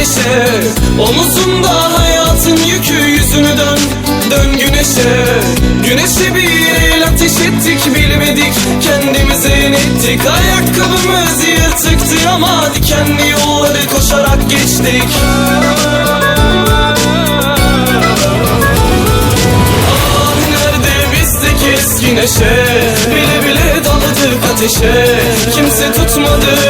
ateşe. Omuzunda hayatın yükü yüzünü dön Dön güneşe. Güneşe bir el ateş ettik bilmedik Kendimize inettik Ayakkabımız yırtıktı ama Dikenli yolları koşarak geçtik. Ah nerede bizdeki eski neşe? Bile bile daladık ateşe. Kimse tutmadı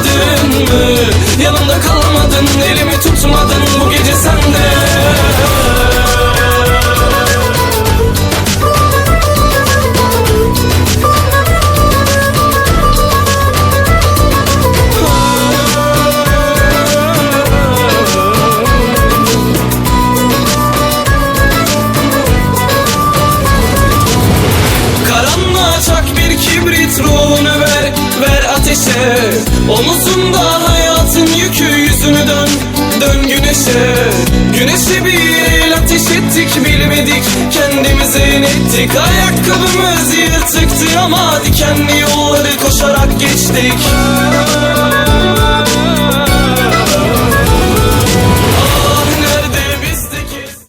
koklamadın mı? Yanımda kalmadın, ateşe Omuzunda hayatın yükü yüzünü dön Dön güneşe. Güneşe bir el ateş ettik bilmedik Kendimize inettik Ayakkabımız yırtıktı ama Dikenli yolları koşarak geçtik